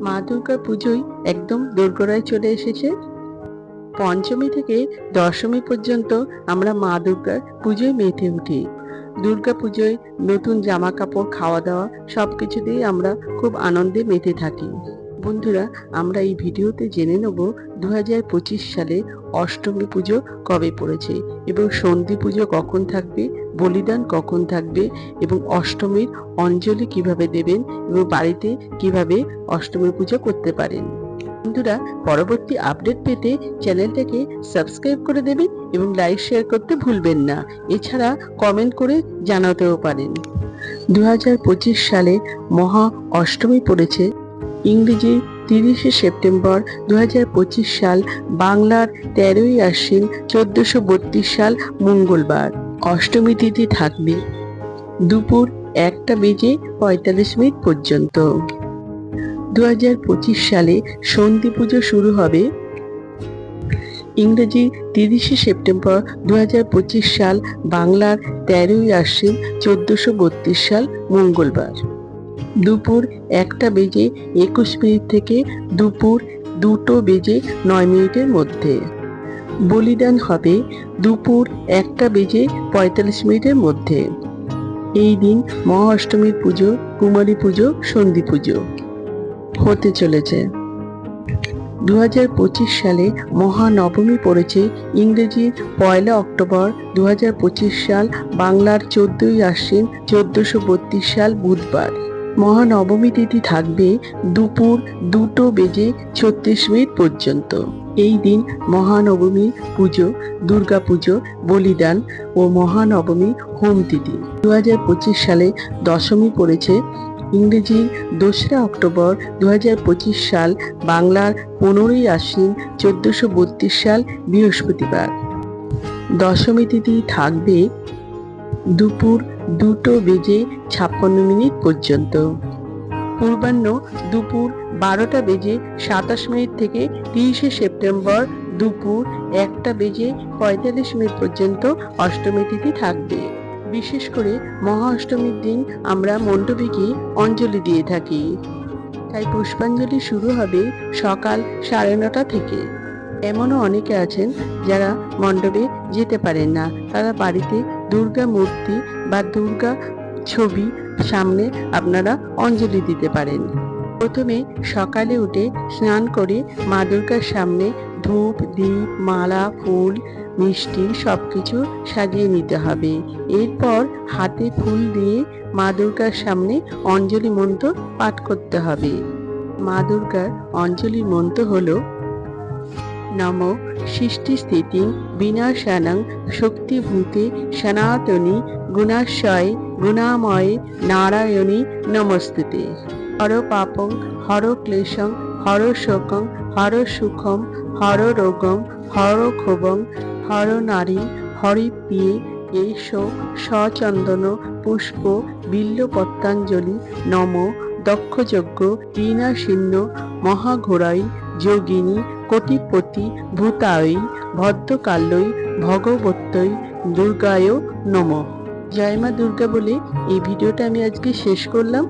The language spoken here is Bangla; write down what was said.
মা দুর্গার পুজোই একদম দোরগোড়ায় চলে এসেছে। পঞ্চমী থেকে দশমী পর্যন্ত আমরা মা দুর্গার পুজোয় মেতে উঠি। দুর্গা পুজোয় নতুন জামা কাপড় খাওয়া দাওয়া সব কিছুতেই আমরা খুব আনন্দে মেতে থাকি। বন্ধুরা, আমরা এই ভিডিওতে জেনে নেব দু হাজার পঁচিশ সালে অষ্টমী পুজো কবে পড়েছে এবং সন্ধি পুজো কখন থাকবে বলিদান কখন থাকবে এবং অষ্টমীর অঞ্জলি কীভাবে দেবেন এবং বাড়িতে কীভাবে অষ্টমীর পূজা করতে পারেন। বন্ধুরা, পরবর্তী আপডেট পেতে চ্যানেলটাকে সাবস্ক্রাইব করে দেবেন এবং লাইক, শেয়ার করতে ভুলবেন না। এছাড়া কমেন্ট করে জানাতেও পারেন। দু হাজার পঁচিশ সালে মহা অষ্টমী পড়েছে। ইংরেজি তিরিশে সেপ্টেম্বর দু হাজার পঁচিশ সাল বাংলার তেরোই আশ্বিন চোদ্দশো সাল মঙ্গলবার। অষ্টমী তিথি থাকবে। দুপুর একটা বেজে পঁয়তাল্লিশ মিনিট পর্যন্ত। দু হাজার পঁচিশ সালে সন্ধি পুজো শুরু হবে। ইংরেজি তিরিশে সেপ্টেম্বর দু হাজার পঁচিশ সাল বাংলার তেরোই আশ্বিন চোদ্দশো সাল মঙ্গলবার। দুপুর একটা বেজে একুশ মিনিট থেকে দুপুর দুটো বেজে নয় মিনিটের মধ্যে। বলিদান হবে দুপুর একটা বেজে পঁয়তাল্লিশ মিনিটের মধ্যে। এই দিন মহা অষ্টমীর পুজো, কুমারী পুজো, সন্ধি পুজো হতে চলেছে। দুহাজার পঁচিশ সালে মহানবমী পড়েছে ইংরেজি পয়লা অক্টোবর। দু হাজার পঁচিশ সাল বাংলার চোদ্দই আশ্বিন চোদ্দশো সাল বুধবার। মহানবমী তিথি থাকবে দুপুর দুটো বেজে ছত্রিশ মিনিট পর্যন্ত। এই দিন মহানবমী পুজো, দুর্গা পুজো, বলিদান ও মহানবমী হোম তিথি। দু সালে দশমী পড়েছে। ইংরেজি দোসরা অক্টোবর দু হাজার পঁচিশ সাল বাংলার পনেরোই আশ্বিন চোদ্দশো সাল বৃহস্পতিবার। দশমী তিথি থাকবে দুপুর দুটো বেজে ছাপ্পান্ন মিনিট পর্যন্ত। পূর্বাহ্ন দুপুর বারোটা বেজে সাতাশ মিনিট থেকে তিরিশে সেপ্টেম্বর দুপুর একটা বেজে পঁয়তাল্লিশ মিনিট পর্যন্ত অষ্টমী তিথি থাকবে। বিশেষ করে মহা অষ্টমীর দিন আমরা মণ্ডপীকে অঞ্জলি দিয়ে থাকি। তাই পুষ্পাঞ্জলি শুরু হবে সকাল সাড়ে নটা থেকে। এমনও অনেকে আছেন যারা মণ্ডপে যেতে পারেন না, তারা বাড়িতে দুর্গা মূর্তি বা দুর্গা ছবি সামনে আপনারা অঞ্জলি দিতে পারেন। প্রথমে সকালে উঠে স্নান করে মা দুর্গার সামনে ধূপ, দীপ, মালা, ফুল, মিষ্টি সব কিছু সাজিয়ে নিতে হবে। এরপর হাতে ফুল দিয়ে মা দুর্গার সামনে অঞ্জলি মন্ত্র পাঠ করতে হবে। মা দুর্গার অঞ্জলি মন্ত্র হলো নম সৃষ্টি স্থিতি বিনাশানং শক্তিভূতে সনাতনী গুণাশয় গুণাময়ে নারায়ণী নমস্তুতে। হর পাপং হর ক্লেশং হর শোকং হর সুখম হর রোগম হর ক্ষোভং হর নারী হরি পিয়ে এস সচন্দন, পুষ্প বিল্লপত্রাঞ্জলি নম, দক্ষযজ্ঞ বীণাসীন্য মহাঘোরাই, যোগিনী কোটিপতি ভূতায়ী ভদ্রকাল্যই ভগবত্যই দুর্গায় নম। জয় মা দুর্গা বলে এই ভিডিওটা আমি আজকে শেষ করলাম।